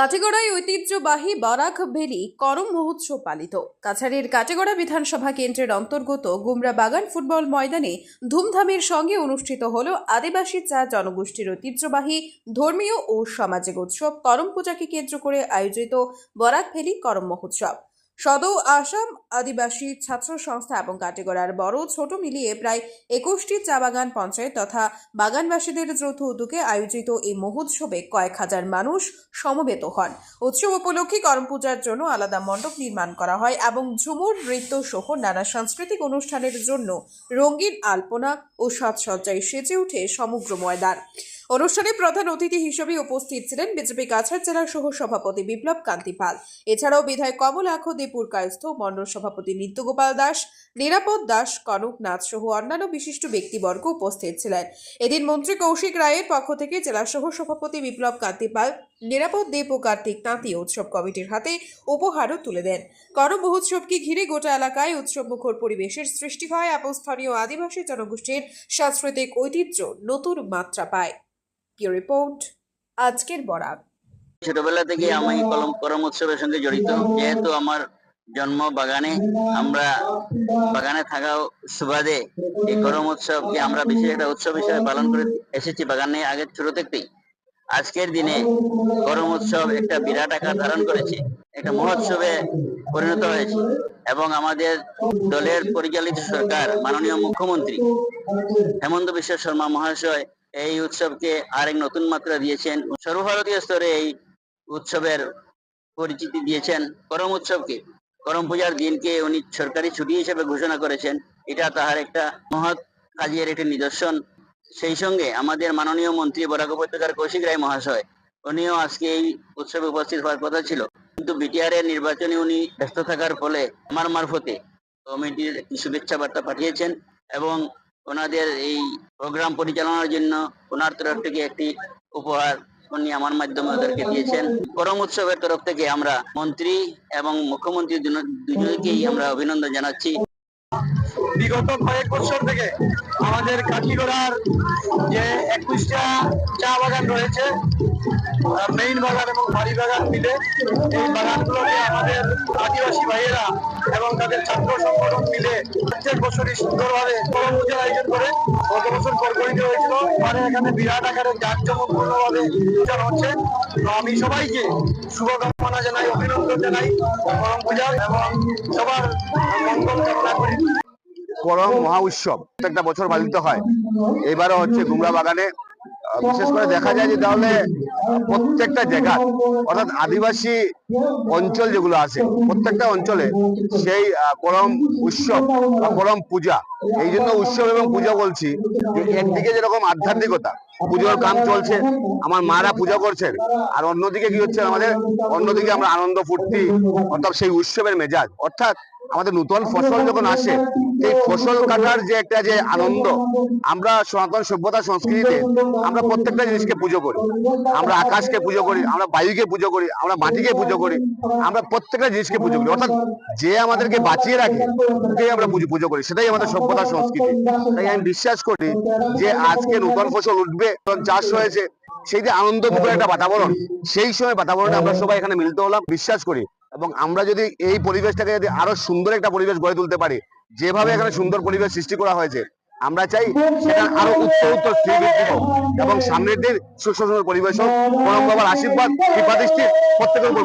কাটিগড়ায় ঐতিহ্যবাহী বারাক ভেলি করম মহোৎসব পালিত। কাছাড়ের কাটিগড়া বিধানসভা কেন্দ্রের অন্তর্গত গুমরা বাগান ফুটবল ময়দানে ধুমধামের সঙ্গে অনুষ্ঠিত হল আদিবাসী চা জনগোষ্ঠীর ঐতিহ্যবাহী ধর্মীয় ও সামাজিক উৎসব। করম পূজাকে কেন্দ্র করে আয়োজিত বরাক ভেলি করম মহোৎসব। সদৌ আসাম আদিবাসী ছাত্র সংস্থা এবং কাটিগড়ার বড় ছোট মিলিয়ে প্রায় একুশটি চা বাগান পঞ্চায়েত তথা বাগানবাসীদের যৌথ উদ্যোগে আয়োজিত এই মহোৎসবে কয়েক হাজার মানুষ সমবেত হন। উৎসব উপলক্ষে করম পূজার জন্য আলাদা মণ্ডপ নির্মাণ করা হয় এবং ঝুমুর, নৃত্য সহ নানা সাংস্কৃতিক অনুষ্ঠানের জন্য রঙিন আলপনা ও সাজসজ্জায় সেজে ওঠে সমগ্র ময়দান। অনুষ্ঠানে প্রধান অতিথি হিসেবে উপস্থিত ছিলেন বিজেপি কাছাড় জেলার সহ সভাপতি বিপ্লব কান্তি পাল। এছাড়াও বিধায়ক কমল আখ দেপুর কায়স্থ মণ্ডল সভাপতি নিত্যগোপাল দাস, নিরাপদ দাস, কনক নাথ সহ অন্যান্য বিশিষ্ট ব্যক্তিবর্গ উপস্থিত ছিলেন। এদিন মন্ত্রী কৌশিক রায়ের পক্ষ থেকে জেলা সহ সভাপতি বিপ্লব কান্তি পাল, নিরাপদ দেব ও কার্তিক তাঁতি উৎসব কমিটির হাতে উপহারও তুলে দেন। করম মহোৎসবকে ঘিরে গোটা এলাকায় উৎসব মুখর পরিবেশের সৃষ্টি হয় এবং স্থানীয় আদিবাসী জনগোষ্ঠীর সাংস্কৃতিক ঐতিহ্য নতুন মাত্রা পায়। রিপোর্ট, আজকের বরাক ছোটবেলা থেকে আমি কলম করম উৎসবের সঙ্গে জড়িত। যেহেতু আমার জন্ম বাগানে আমরা বাগানে সুবাদে এই করম উৎসবকে আমরা বিশেষ একটা উৎসব হিসেবে পালন করে এসেছি বাগানে ছোট থেকেই আজকের দিনে করম উৎসব একটা বিরাট আকার ধারণ করেছে। একটা মহোৎসবে পরিণত হয়েছে এবং আমাদের দলের পরিচালিত সরকার, মাননীয় মুখ্যমন্ত্রী হেমন্ত বিশ্ব শর্মা মহাশয় এই উৎসবকে আরেক নতুন মাত্রা দিয়েছেন। সর্বভারতীয় স্তরে এই উৎসবের পরিচিতি দিয়েছেন করম উৎসবকে। করম পূজার দিনকে উনি সরকারি ছুটি হিসেবে ঘোষণা করেছেন। এটা তাহার একটা মহৎ কাজের একটি নিদর্শন। সেই সঙ্গে আমাদের মাননীয় মন্ত্রী বরাক উপত্যকার কৌশিক রায় মহাশয়, উনিও আজকে এই উৎসবে উপস্থিত হওয়ার কথা ছিল। কিন্তু বিটিআর এর নির্বাচনে উনি ব্যস্ত থাকার ফলে আমার মারফতে কমিটির শুভেচ্ছা বার্তা পাঠিয়েছেন এবং ওনাদের এই প্রোগ্রাম পরিচালনার জন্য ওনার তরফ থেকে একটি উপহার উনি আমার মাধ্যমে ওদেরকে দিয়েছেন। করম উৎসবের তরফ থেকে আমরা মন্ত্রী এবং মুখ্যমন্ত্রী দুজনকেই আমরা অভিনন্দন জানাচ্ছি। বিগত কয়েক বছর থেকে আমাদের কাঠিগড়ার যে একুশটা চা বাগান রয়েছে মেইন বাগান এবং বাড়ি বাগান মিলে এই বাগানগুলোকে আমাদের আদিবাসী ভাইয়েরা এবং তাদের ছাত্র সংগঠন মিলে প্রত্যেক বছরই সুন্দরভাবে করম পূজার আয়োজন করে। গত বছর করকরিতে হয়েছিল। এবারে এখানে বিরাট আকারে জাঁকজমকপূর্ণভাবে উদযাপন হচ্ছে। তো আমি সবাইকে শুভকামনা জানাই, অভিনন্দন জানাই করম পূজার এবং সবার মঙ্গল কামনা করি। করম মহা উৎসব প্রত্যেকটা বছর পালিত হয়। এবারও হচ্ছে গুমরা বাগানে বিশেষ করে দেখা যায় যে তাহলে প্রত্যেকটা জায়গা, অর্থাৎ আদিবাসী অঞ্চল যেগুলো আছে, প্রত্যেকটা অঞ্চলে সেই করম উৎসব বা করম পূজা, এই জন্য উৎসব এবং পূজা বলছি, যে একদিকে যেরকম আধ্যাত্মিকতা, পুজোর কাম চলছে, আমার মারা পূজা করছেন, আর অন্যদিকে কি হচ্ছে, আমাদের অন্যদিকে আমরা আনন্দ ফুর্তি, অর্থাৎ সেই উৎসবের মেজাজ, অর্থাৎ আমাদের নতুন ফসল যখন আসে এই ফসল কাটার যে একটা যে আনন্দ আমরা সনাতন সভ্যতা সংস্কৃতিতে আমরা প্রত্যেকটা জিনিসকে পুজো করি। আমরা আকাশকে পুজো করি আমরা বায়ুকে পুজো করি আমরা মাটিকে পুজো করি আমরা প্রত্যেকটা জিনিসকে পুজো করি। অর্থাৎ যে আমাদেরকে বাঁচিয়ে রাখে ওকেই আমরা পুজো পুজো করি। সেটাই আমাদের সভ্যতা সংস্কৃতি। তাই আমি বিশ্বাস করি যে আজকে নতুন ফসল উঠবে চাষ হয়েছে সেই যে আনন্দ একটা বাতাবরণ সেই সময় বাতাবরণে আমরা সবাই এখানে মিলিত হলাম। বিশ্বাস করি এবং আমরা যদি এই পরিবেশটাকে যদি আরও সুন্দর একটা পরিবেশ গড়ে তুলতে পারি, যেভাবে এখানে সুন্দর পরিবেশ সৃষ্টি করা হয়েছে, আমরা চাই সেটা আরও উচ্চ উত্তর এবং সামনের দিন সুন্দর পরিবেশ হোক। আশীর্বাদ, কৃপা দৃষ্টি প্রত্যেকের উপর